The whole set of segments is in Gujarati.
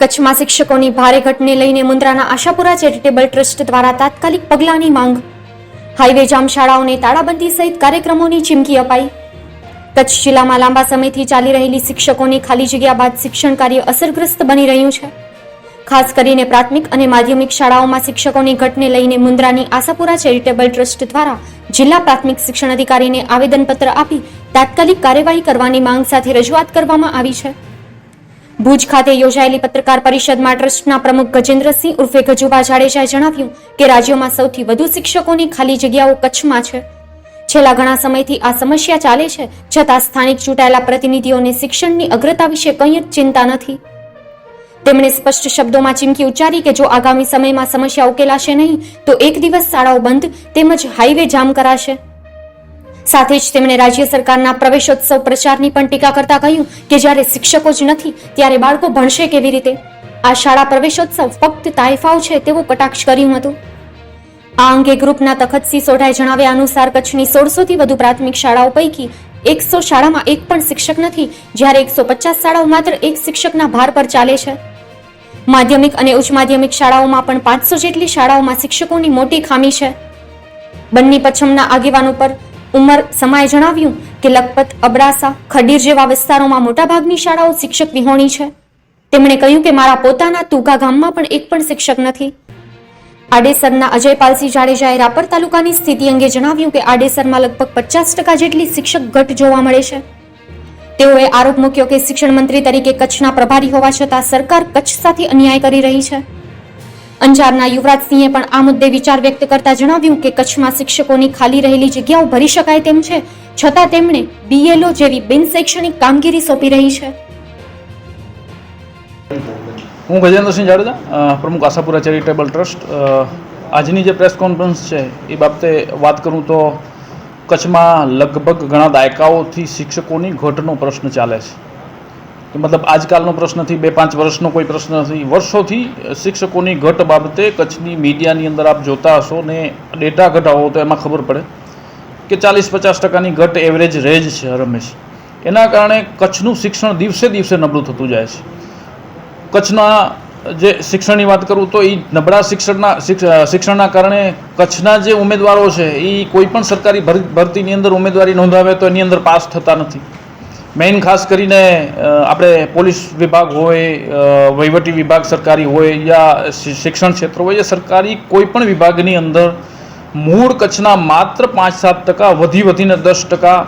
કચ્છમાં શિક્ષકોની ભારે ઘટને લઈને મુન્દ્રાના આશાપુરા ચેરિટેબલ ટ્રસ્ટ દ્વારા તાત્કાલિક પગલાંની માંગ. હાઈવે જામ શાળાઓને તાળાબંધી સહિત કાર્યક્રમોની ચીમકી અપાઈ. કચ્છ જિલ્લામાં લાંબા સમયથી ચાલી રહેલી શિક્ષકોની ખાલી જગ્યા બાદ શિક્ષણ કાર્ય અસરગ્રસ્ત બની રહ્યું છે. ખાસ કરીને પ્રાથમિક અને માધ્યમિક શાળાઓમાં શિક્ષકોની ઘટને લઈને મુન્દ્રાની આશાપુરા ચેરિટેબલ ટ્રસ્ટ દ્વારા જિલ્લા પ્રાથમિક શિક્ષણ અધિકારીને આવેદનપત્ર આપી તાત્કાલિક કાર્યવાહી કરવાની માંગ સાથે રજૂઆત કરવામાં આવી છે. ભુજ ખાતે યોજાયેલી પત્રકાર પરિષદમાં ટ્રસ્ટના પ્રમુખ ગજેન્દ્રસિંહ ઉર્ફે ગજુભા જાડેજાએ જણાવ્યું કે રાજ્યમાં સૌથી વધુ શિક્ષકોની ખાલી જગ્યાઓ કચ્છમાં છે. છેલ્લા ઘણા સમયથી આ સમસ્યા ચાલે છે, છતાં સ્થાનિક ચૂંટાયેલા પ્રતિનિધિઓને શિક્ષણની અગ્રતા વિશે કંઈ જ ચિંતા નથી. તેમણે સ્પષ્ટ શબ્દોમાં ચીમકી ઉચ્ચારી કે જો આગામી સમયમાં સમસ્યા ઉકેલાશે નહીં, તો એક દિવસ શાળાઓ બંધ તેમજ હાઈવે જામ કરાશે. સાથે જ તેમણે રાજ્ય સરકારના પ્રવેશોત્સવ પ્રચારની પણ ટીકા કરતા કહ્યું કે જ્યારે શિક્ષકો જ નથી, ત્યારે બાળકો ભણશે કેવી રીતે? આ શાળા પ્રવેશોત્સવ ફક્ત તાઇફાઓ છે તેવું કટાક્ષ કર્યું હતું. આ અંગે ગ્રુપના તખતસિંહ સોઢાએ જણાવ્યા અનુસાર, કચ્છની સોળસોથી વધુ પ્રાથમિક શાળાઓ પૈકી એકસો શાળામાં એક પણ શિક્ષક નથી, જ્યારે એકસો પચાસ શાળાઓ માત્ર એક શિક્ષકના ભાર પર ચાલે છે. માધ્યમિક અને ઉચ્ચ માધ્યમિક શાળાઓમાં પણ પાંચસો જેટલી શાળાઓમાં શિક્ષકોની મોટી ખામી છે. બંની પચ્છમના આગેવાનો પર ઉમર સમાએ જણાવ્યું કે લખપત, અબડાસા, ખડીર જેવા વિસ્તારોમાં મોટાભાગની શાળાઓ શિક્ષક વિહોણી છે. તેમણે કહ્યું કે મારા પોતાના તુગા ગામમાં પણ એક પણ શિક્ષક નથી. આડેસરના અજયપાલસિંહ જાડેજાએ રાપર તાલુકાની સ્થિતિ અંગે જણાવ્યું કે આડેસરમાં લગભગ પચાસ ટકા જેટલી શિક્ષક ઘટ જોવા મળે છે. તેઓએ આરોપ મૂક્યો કે શિક્ષણ મંત્રી તરીકે કચ્છના પ્રભારી હોવા છતાં સરકાર કચ્છ સાથે અન્યાય કરી રહી છે. અંજારના યુવરાજસિંહે પણ આ મુદ્દે વિચાર વ્યક્ત કરતા જણાવ્યું કે કચ્છમાં શિક્ષકોની ખાલી રહેલી જગ્યાઓ ભરી શકાય તેમ છે, છતાં તેમણે બીએલઓ જેવી બિન શૈક્ષણિક કામગીરી સોંપી રહી છે. હું ગજેન્દ્રસિંહ જાડેજા પ્રમુખ આશાપુરા ચેરિટેબલ ટ્રસ્ટ. આજની જે પ્રેસ કોન્ફરન્સ છે, એ બાબતે વાત કરું તો કચ્છમાં લગભગ ઘણા દાયકાઓથી શિક્ષકોની ઘટનો પ્રશ્ન ચાલે છે. કે મતલબ આજકાલનો પ્રશ્ન નથી બે પાંચ વર્ષનો કોઈ પ્રશ્ન નથી. વર્ષોથી શિક્ષકોની ઘટ બાબતે કચ્છની મીડિયાની અંદર આપ જોતા હશો ને ડેટા ઘટાવો તો એમાં ખબર પડે કે ચાલીસ પચાસ ટકાની ઘટ એવરેજ રહે જ છે રમેશ. એના કારણે કચ્છનું શિક્ષણ દિવસે દિવસે નબળું થતું જાય છે. કચ્છના જે શિક્ષણની વાત કરું તો એ નબળા શિક્ષણના શિક્ષ- શિક્ષણના કારણે કચ્છના જે ઉમેદવારો છે એ કોઈ પણ સરકારી ભર- ભરતીની અંદર ઉમેદવારી નોંધાવે તો એની અંદર પાસ થતા નથી. મેઇન ખાસ કરીને આપણે પોલીસ વિભાગ હોય વહીવટી વિભાગ સરકારી હોય યા શિક્ષણ ક્ષેત્ર હોય યા સરકારી કોઈપણ વિભાગની અંદર મૂળ કચ્છના માત્ર પાંચ સાત ટકા, વધી વધીને દસ ટકા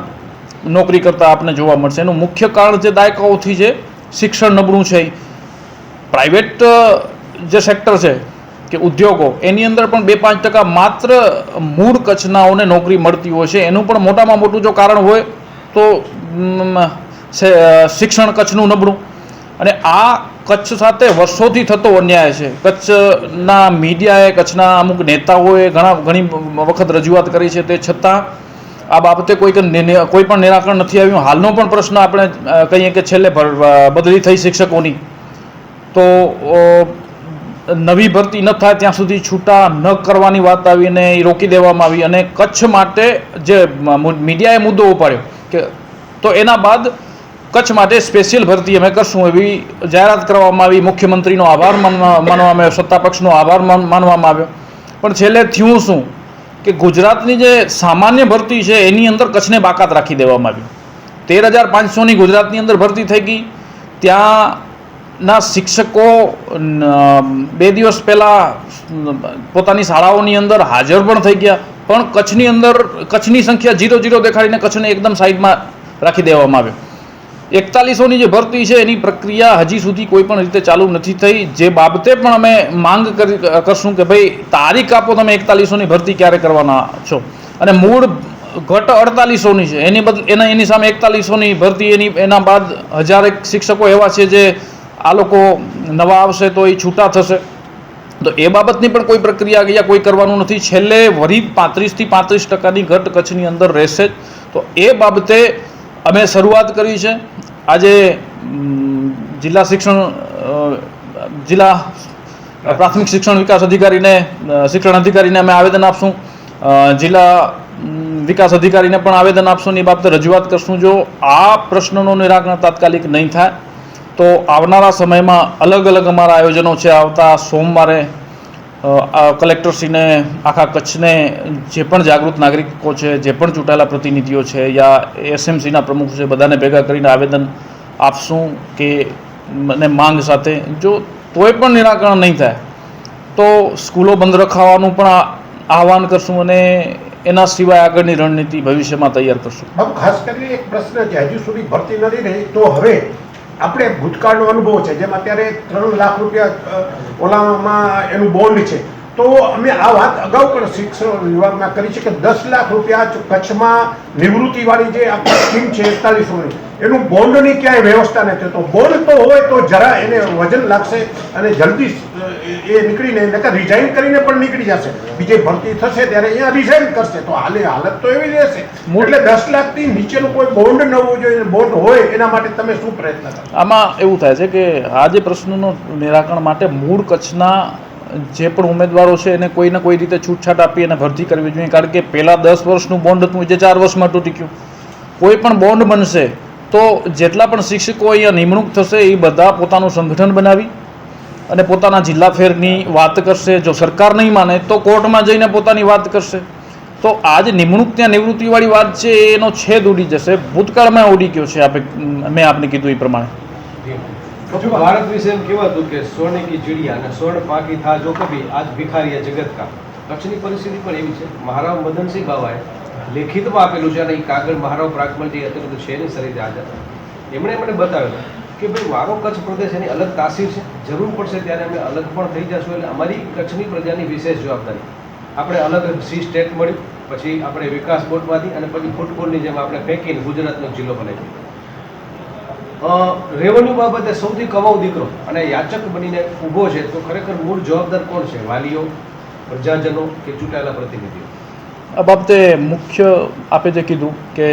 નોકરી કરતા આપણે જોવા મળશે. એનું મુખ્ય કારણ જે દાયકાઓથી છે, શિક્ષણ નબળું છે. પ્રાઇવેટ જે સેક્ટર છે, કે ઉદ્યોગો, એની અંદર પણ બે પાંચ ટકા માત્ર મૂળ કચ્છનાઓને નોકરી મળતી હોય છે. એનું પણ મોટામાં મોટું જો કારણ હોય, તો શિક્ષણ કચ્છનું નબળું. અને આ કચ્છ સાથે વર્ષોથી થતો અન્યાય છે. કચ્છના મીડિયાએ, કચ્છના અમુક નેતાઓએ ઘણા, ઘણી વખત રજૂઆત કરી છે તે છતાં આ બાબતે કોઈ કોઈ પણ નિરાકરણ નથી આવ્યું. હાલનો પણ પ્રશ્ન આપણે કહીએ કે છેલ્લે બદલી થઈ શિક્ષકોની. તો નવી ભરતી ન થાય ત્યાં સુધી છૂટા ન કરવાની વાત આવીને એ રોકી દેવામાં આવી. અને કચ્છ માટે જે મીડિયાએ મુદ્દો ઉપાડ્યો કે તો એના બાદ કચ્છ માટે સ્પેશિયલ ભરતી અમે કરશું એવી જાહેરાત કરવામાં આવી. મુખ્યમંત્રીનો આભાર માનવામાં આવ્યો, સત્તાપક્ષનો આભાર માનવામાં આવ્યો. પણ છેલ્લે થયું શું? કે ગુજરાતની જે સામાન્ય ભરતી છે, એની અંદર કચ્છને બાકાત રાખી દેવામાં આવી. તેર હજાર પાંચસોની ગુજરાતની અંદર ભરતી થઈ ગઈ. ત્યાંના શિક્ષકો બે દિવસ પહેલાં, પોતાની શાળાઓની અંદર હાજર પણ થઈ ગયા. પણ કચ્છની અંદર, કચ્છની સંખ્યા જીરો જીરો દેખાડીને કચ્છને એકદમ સાઈડમાં રાખી દેવામાં આવ્યો. એકતાલીસોની જે ભરતી છે, એની પ્રક્રિયા હજી સુધી કોઈ પણ રીતે ચાલુ નથી થઈ. જે બાબતે પણ અમે માંગ કરી, કરશું કે ભાઈ, તારીખ આપો તમે એકતાલીસોની ભરતી ક્યારે કરવાના છો. અને મૂળ ઘટ અડતાલીસોની છે. એની બદલ એના, એની સામે એકતાલીસોની ભરતી, એની, એના બાદ હજારેક શિક્ષકો એવા છે જે આ લોકો નવા આવશે તો એ છૂટા થશે. તો એ બાબતની પણ કોઈ પ્રક્રિયા ગયા કોઈ કરવાનું નથી. છેલ્લે વરી પાંત્રીસથી પાંત્રીસ ટકાની ઘટ કચ્છની અંદર રહેશે જ. તો એ બાબતે અમે શરૂઆત કરી છે. આજે જિલ્લા શિક્ષણ જિલ્લા પ્રાથમિક શિક્ષણ વિકાસ અધિકારીને શિક્ષણ અધિકારીને અમે આવેદન આપશું. જિલ્લા વિકાસ અધિકારીને પણ આવેદન આપશું એ બાબતે રજૂઆત કરશું. જો આ પ્રશ્નનું નિરાકરણ તાત્કાલિક નહીં થાય, તો આવનારા સમયમાં અલગ અલગ અમારા આયોજનો છે. આવતા સોમવારે કલેક્ટરશ્રીને, આખા કચ્છને જે પણ જાગૃત નાગરિકો છે, જે પણ ચૂંટાયેલા પ્રતિનિધિઓ છે યા એસએમસીના પ્રમુખ છે, બધાને ભેગા કરીને આવેદન આપશું કે મને માંગ સાથે. જો તોય પણ નિરાકરણ નહીં થાય, તો સ્કૂલો બંધ રખાવાનું પણ આહવાન કરશું અને એના સિવાય આગળની રણનીતિ ભવિષ્યમાં તૈયાર કરશું. ખાસ કરીને એક પ્રશ્ન હજુ સુધી ભરતી નથી રહી તો હવે આપણે ભૂતકાળનો અનુભવ છે જેમ અત્યારે ત્રણ લાખ રૂપિયા ઓલામાં એનું બોન્ડ છે. તો અમે આ વાત અગાઉ પણ શિક્ષણ વિભાગમાં કરી છે કે દસ લાખ રૂપિયા કચ્છમાં નિવૃત્તિવાળી જે આખી સ્કીમ છે એકતાલીસોની એનું બોન્ડની ક્યાંય વ્યવસ્થા નથી તો બોન્ડ તો હોય તો જરા એને વજન લાગશે અને જલ્દી એ નીકળીને નકર રિઝાઇન કરીને પણ નીકળી જશે. બીજે ભરતી થશે ત્યારે અહીંયા રિઝાઇન કરશે. તો હાલે હાલત તો એવી રહેશે. એટલે દસ લાખથી નીચેનું કોઈ બોન્ડ ન હોવું જોઈએ બોન્ડ હોય એના માટે તમે શું પ્રયત્ન કરો? આમાં એવું થાય છે કે આ જે પ્રશ્નનું નિરાકરણ માટે મૂળ કચ્છના જે પણ ઉમેદવારો છે એને કોઈને કોઈ રીતે છૂટછાટ આપી અને ભરતી કરવી જોઈએ. કારણ કે પહેલાં દસ વર્ષનું બોન્ડ હતું જે ચાર વર્ષમાં તૂટી ગયું. કોઈ પણ બોન્ડ બનશે તો જેટલા પણ શિક્ષકો અહીંયા નિમણૂક થશે, એ બધા પોતાનું સંગઠન બનાવી અને પોતાના જિલ્લા ફેરની વાત કરશે. જો સરકાર નહીં માને, તો કોર્ટમાં જઈને પોતાની વાત કરશે. તો આ જે નિમણૂક ત્યાં નિવૃત્તિવાળી વાત છે, એનો છેદ ઉડી જશે. ભૂતકાળમાં ઉડી ગયો છે, આપે, મેં આપને કીધું એ પ્રમાણે. ભારત વિશે એમ કેવું હતું કે સોને કી ચીડિયા અને સ્વર્ણ પાકી થા જો કભી આજ ભિખારીયા જગત કા. કચ્છની પરિસ્થિતિ પણ એવી છે. મહારાવ મદનસિંહ બાવાએ લેખિતમાં આપેલું છે અને એ કાગળ મહારાવ પ્રાગમલજી અત્યારે બધું છે નહીં શરીરે હાજર એમણે મને બતાવ્યું કે ભાઈ, મારો કચ્છ પ્રદેશ એની અલગ તાસીર છે. જરૂર પડશે ત્યારે અમે અલગ પણ થઈ જશું એટલે અમારી કચ્છની પ્રજાની વિશેષ જવાબદારી. આપણે અલગ સી સ્ટેટ મળ્યું, પછી આપણે વિકાસ બોર્ડમાંથી અને પછી ફૂટબોલની જેમ આપણે ફેંકીને ગુજરાતનો જિલ્લો બનાવી રેવન્યુ બાબતે સૌથી કમાઉ દીકરો અને યાચક બનીને ઊભો છે તો ખરેખર મૂળ જવાબદાર કોણ છે? વાલીઓ, પ્રજાજનો કે ચૂંટાયેલા પ્રતિનિધિઓ? આ બાબતે મુખ્ય આપે જે કીધું કે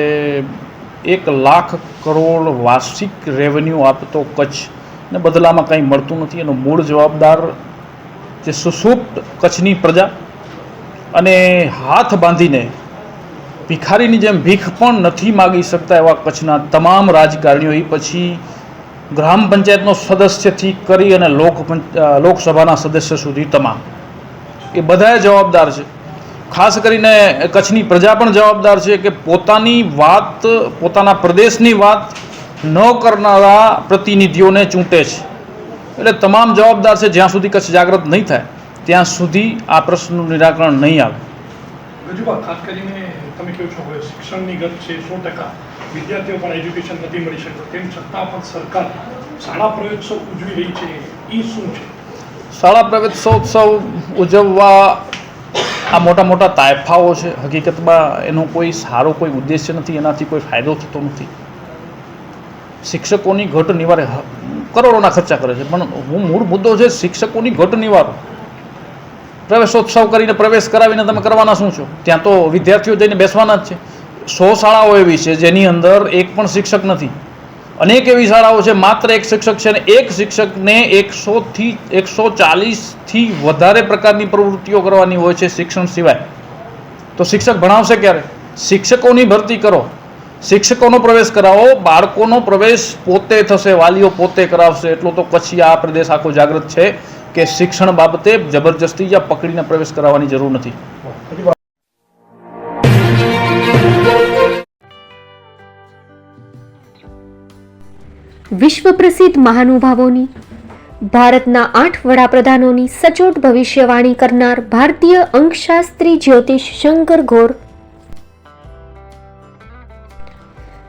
એક લાખ કરોડ વાર્ષિક રેવન્યુ આપતો કચ્છ ને બદલામાં કંઈ મળતું નથી. એનો મૂળ જવાબદાર જે સુસુપ્ત કચ્છની પ્રજા અને હાથ બાંધીને ભિખારીની જેમ ભીખ પણ નથી માગી શકતા એવા કચ્છના તમામ રાજકારણીઓ પછી ગ્રામ પંચાયતનો સદસ્યથી કરી અને લોક લોકસભાના સદસ્ય સુધી તમામ. એ બધાએ જવાબદાર છે. ખાસ કરીને કચ્છની પ્રજા પણ જવાબદાર છે કે પોતાની વાત, પોતાના પ્રદેશની વાત ન કરનારા પ્રતિનિધિઓને ચૂંટે છે. એટલે તમામ જવાબદાર છે, જ્યાં સુધી કચ્છ જાગૃત નહીં થાય, ત્યાં સુધી આ પ્રશ્નનું નિરાકરણ નહીં આવે. તમે કહો છો, હવે શિક્ષણની ગત છે સો ટકા. વિદ્યાર્થીઓ પણ એજ્યુકેશન નથી મળી શકતું. તેમ છતાં પણ સરકાર શાળા પ્રયોગોત્સવ ઉજવી રહી છે. એ શું છે? શાળા પ્રવેશોત્સવ ઉજવવા આ મોટા મોટા તાયફાઓ છે. હકીકતમાં એનો કોઈ સારો કોઈ ઉદ્દેશ્ય નથી. એનાથી કોઈ ફાયદો થતો નથી. શિક્ષકોની ઘટ નિવારે કરોડોના ખર્ચા કરે છે. પણ હું મૂળ મુદ્દો છે, શિક્ષકોની ઘટ નિવારો. પ્રવેશોત્સવ કરીને પ્રવેશ કરાવીને તમે કરવાના શું છો? ત્યાં તો વિદ્યાર્થીઓ જઈને બેસવાના જ છે. સો શાળાઓ એવી છે જેની અંદર એક પણ શિક્ષક નથી. અનેક એવી શાળાઓ છે, માત્ર એક શિક્ષક છે અને એક શિક્ષકને એકસોથી એકસો ચાલીસથી વધારે પ્રકારની પ્રવૃત્તિઓ કરવાની હોય છે શિક્ષણ સિવાય. તો શિક્ષક ભણાવશે ક્યારે? શિક્ષકોની ભરતી કરો. શિક્ષકોનો પ્રવેશ કરાવો, બાળકોનો પ્રવેશ પોતે થશે, વાલીઓ પોતે કરાવશે. એટલો તો કચ્છી આ પ્રદેશ આખો જાગૃત છે. કે શિક્ષણ બાબતે જબરજસ્તી યા પકડીને પ્રવેશ કરાવવાની જરૂર નથી. વિશ્વ પ્રસિદ્ધ મહાનુભાવોની, ભારતના આઠ વડાપ્રધાનોની સચોટ ભવિષ્યવાણી કરનાર ભારતીય અંકશાસ્ત્રી જ્યોતિષ શંકર ઘોર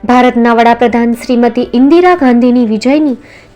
ભારતના વડાપ્રધાન શ્રીમતી ઇન્દિરા ગાંધીની વિજયની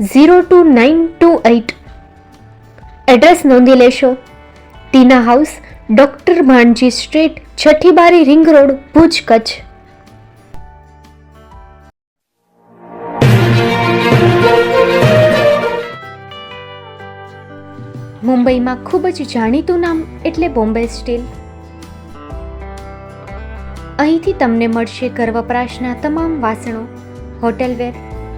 zero two nine two eight address નોંધી લેશો. Tina house, doctor Bhanji street છઠ્ઠી બારી રિંગ રોડ, ભુજ કચ્છ. મુંબઈમાં ખૂબ જ જાણીતું નામ એટલે બોમ્બે સ્ટીલ. અહીંથી તમને મળશે ઘર વપરાશના તમામ વાસણો હોટેલવેર